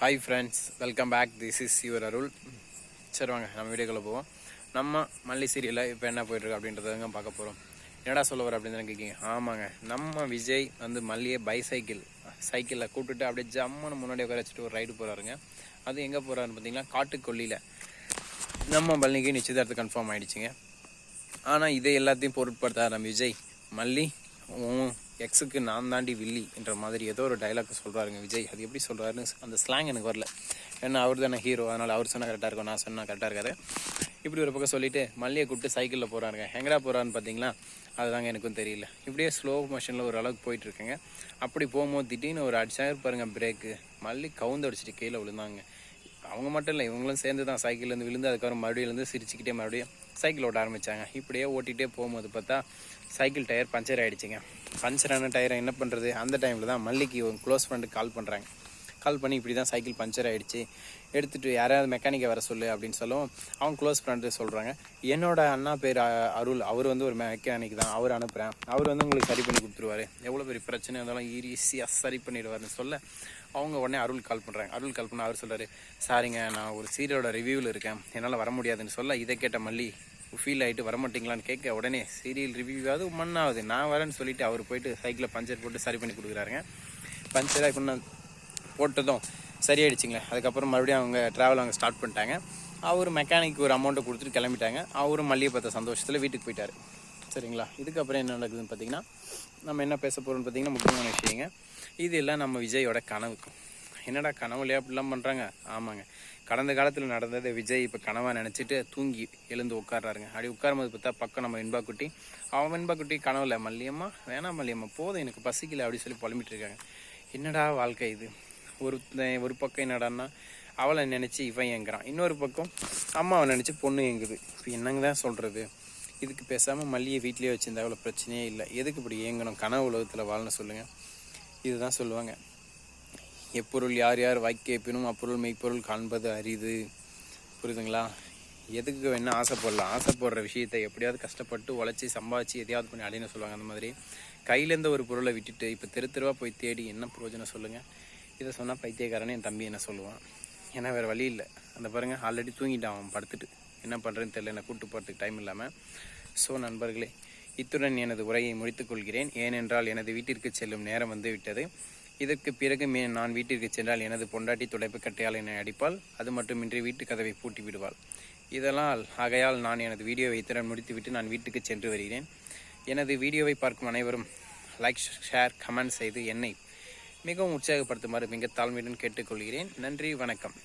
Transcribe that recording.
Hi friends welcome back this is your Arul சரி வாங்க நம்ம வீடியோக்குள்ளே போவோம். நம்ம மல்லி சீரியலில் இப்போ என்ன போயிட்டுருக்கு அப்படின்றதங்க பார்க்க போகிறோம் என்னடா சொல்ல வர அப்படின்னு தானே கேட்கிங்க ஆமாங்க நம்ம விஜய் வந்து மல்லியை பைசைக்கிள் சைக்கிளில் கூப்பிட்டுட்டு அப்படியே ஜம்முன்னு முன்னாடி உட்கார வச்சுட்டு ஒரு ரைடு போகிறாருங்க அது எங்கே போகிறாருன்னு பார்த்தீங்கன்னா காட்டுக்கொல்லியில் நம்ம பள்ளிக்கு நிச்சயதார்த்தம் கன்ஃபார்ம் ஆயிடுச்சுங்க. ஆனால் இதை எல்லாத்தையும் பொருட்படுத்தாத நம்ம விஜய் மல்லி எக்ஸுக்கு நான் தாண்டி வில்லி என்ற மாதிரி ஏதோ ஒரு டைலாக் சொல்கிறாருங்க விஜய். அது எப்படி சொல்கிறாருன்னு அந்த ஸ்லாங் எனக்கு வரல. ஏன்னா அவர் தானே ஹீரோ அதனால் அவர் சொன்னால் கரெக்டாக இருக்கும் நான் சொன்னால் கரெக்டாக இருக்காது. இப்படி ஒரு பக்கம் சொல்லிவிட்டு மல்லியை கூப்பிட்டு சைக்கிளில் போகிறாருங்க எங்கடா போகிறான்னு பார்த்தீங்களா அதுதாங்க எனக்கும் தெரியல. இப்படியே ஸ்லோ மோஷனில் ஒரு அளவுக்கு போயிட்டு அப்படி போகும்போது திடீர்னு ஒரு அடிச்சாக பாருங்க பிரேக்கு மல்லி கவுந்து அடிச்சிட்டு கீழே விழுந்தாங்க. அவங்க மட்டும் இல்லை இவங்களும் சேர்ந்து தான் சைக்கிள்லேருந்து விழுந்து அதுக்கப்புறம் மறுபடியும் இருந்து சிரிச்சுக்கிட்டே மறுபடியும் சைக்கிள் ஓட்ட ஆரம்பித்தாங்க இப்படியே ஓட்டிகிட்டே போகும்போது பார்த்தா சைக்கிள் டயர் பஞ்சர் ஆகிடுச்சிங்க பஞ்சரான டயரை என்ன பண்ணுறது அந்த டைமில் தான் மல்லிக்கு க்ளோஸ் ஃப்ரெண்டுக்கு கால் பண்ணுறாங்க கால் பண்ணி இப்படி தான் சைக்கிள் பஞ்சர் ஆகிடுச்சு எடுத்துகிட்டு யாராவது மெக்கானிக்கை வர சொல்லு அப்படின்னு சொல்லவும் அவங்க க்ளோஸ் ஃப்ரெண்டு சொல்கிறாங்க என்னோட அண்ணா பேர் அருள். அவர் வந்து ஒரு மெக்கானிக் தான். அவர் அனுப்புகிறேன் அவர் வந்து உங்களுக்கு சரி பண்ணி கொடுத்துருவாரு. எவ்வளோ பெரிய பிரச்சனை இருந்தாலும் ஈஸியாக சரி பண்ணிடுவாருன்னு சொல்ல அவங்க உடனே அருள் கால் பண்ணுறாங்க அருள் கால் பண்ண அவர் சொல்கிறாரு சாரிங்க நான் ஒரு சீரியலோட ரிவ்யூவில் இருக்கேன். என்னால் வர முடியாதுன்னு சொல்ல இதை கேட்ட மல்லி ஃபீல் ஆகிட்டு வரமாட்டீங்களான்னு கேட்க உடனே சீரியல் ரிவ்யூவாவது மண்ணாகுது நான் வரேன்னு சொல்லிட்டு அவர் போயிட்டு சைக்கிளை பஞ்சர் போட்டு சரி பண்ணி கொடுக்குறாருங்க. பஞ்சராக இப்போ நான் போட்டதும் சரியாயிடுச்சுங்களே. அதுக்கப்புறம் மறுபடியும் அவங்க ட்ராவல் அவங்க ஸ்டார்ட் பண்ணிட்டாங்க. அவர் மெக்கானிக் ஒரு அமௌண்ட்டை கொடுத்துட்டு கிளம்பிட்டாங்க. அவரும் மல்லிகை பார்த்த சந்தோஷத்தில் வீட்டுக்கு போயிட்டாரு. சரிங்களா? இதுக்கப்புறம் என்ன நடக்குதுன்னு பார்த்தீங்கன்னா நம்ம என்ன பேச போகிறோம்னு பார்த்தீங்கன்னா முக்கியமான விஷயங்க. இது எல்லாம் நம்ம விஜயோட கனவு என்னடா கனவுலையா அப்படிலாம் பண்ணுறாங்க ஆமாங்க. கடந்த காலத்தில் நடந்ததை விஜய் இப்போ கனவாக நினச்சிட்டு தூங்கி எழுந்து உட்கார்றாருங்க. அப்படி உட்காரும்போது பார்த்தா பக்கம் நம்ம வெண்பா குட்டி அவன் வெண்பா குட்டி கனவுல மல்லியம்மா வேணாம் மல்லியம்மா போதும் எனக்கு பசிக்கல அப்படின்னு சொல்லி புலம்பிட்டு இருக்காங்க. என்னடா வாழ்க்கை இது? ஒரு ஒரு பக்கம் என்னடான்னா அவளை நினச்சி இவன் ஏங்குறான். இன்னொரு பக்கம் அம்மாவை நினச்சி பொண்ணு ஏங்குது. இப்போ என்னங்க தான் சொல்கிறது இதுக்கு பேசாமல் மல்லியை வீட்லேயே வச்சிருந்தா அவ்வளோ பிரச்சனையே இல்லை. எதுக்கு இப்படி ஏங்கணும்? கனவு உலகத்தில் வாழணும் சொல்லுங்கள் இதுதான் சொல்லுவாங்க. எப்பொருள் யார் யார் வாய்க்கேப்பினும் அப்பொருள் மெய்ப்பொருள் காண்பது அரிது. புரியுதுங்களா? எதுக்கு வேணால் ஆசைப்படலாம் ஆசைப்படுற விஷயத்தை எப்படியாவது கஷ்டப்பட்டு உழைச்சி சம்பாதிச்சு எதையாவது பண்ணி அடையணும் சொல்லுவாங்க அந்த மாதிரி. கையிலேருந்து ஒரு பொருளை விட்டுட்டு இப்போ தெரு தெருவாக போய் தேடி என்ன பிரயோஜனம் சொல்லுங்கள் இதை சொன்னால் பைத்தியக்காரனே என் தம்பி என்ன சொல்லுவான்? ஏன்னா வேறு வழி இல்லை. அந்த பாருங்கள் ஆல்ரெடி தூங்கிட்டான் அவன் படுத்துட்டு. என்ன பண்ணுறேன்னு தெரில என்ன கூட்டு போகிறதுக்கு டைம் இல்லாமல் ஸோ நண்பர்களே இத்துடன் எனது உரையை முடித்துக்கொள்கிறேன் ஏனென்றால் எனது வீட்டிற்கு செல்லும் நேரம் வந்து விட்டது. இதற்கு பிறகு மே நான் வீட்டிற்கு சென்றால் எனது பொண்டாட்டி துடைப்பு கட்டையால் என்னை அடிப்பாள். அது மட்டுமின்றி வீட்டு கதவை பூட்டி விடுவாள். இதனால் ஆகையால் நான் எனது வீடியோவை இத்துடன் முடித்துவிட்டு நான் வீட்டுக்கு சென்று வருகிறேன். எனது வீடியோவை பார்க்கும் அனைவரும் லைக் ஷேர் கமெண்ட் செய்து என்னை மிகவும் உற்சாகப்படுத்துமாறு மிக தாழ்மையுடன் கேட்டுக்கொள்கிறேன். நன்றி வணக்கம்.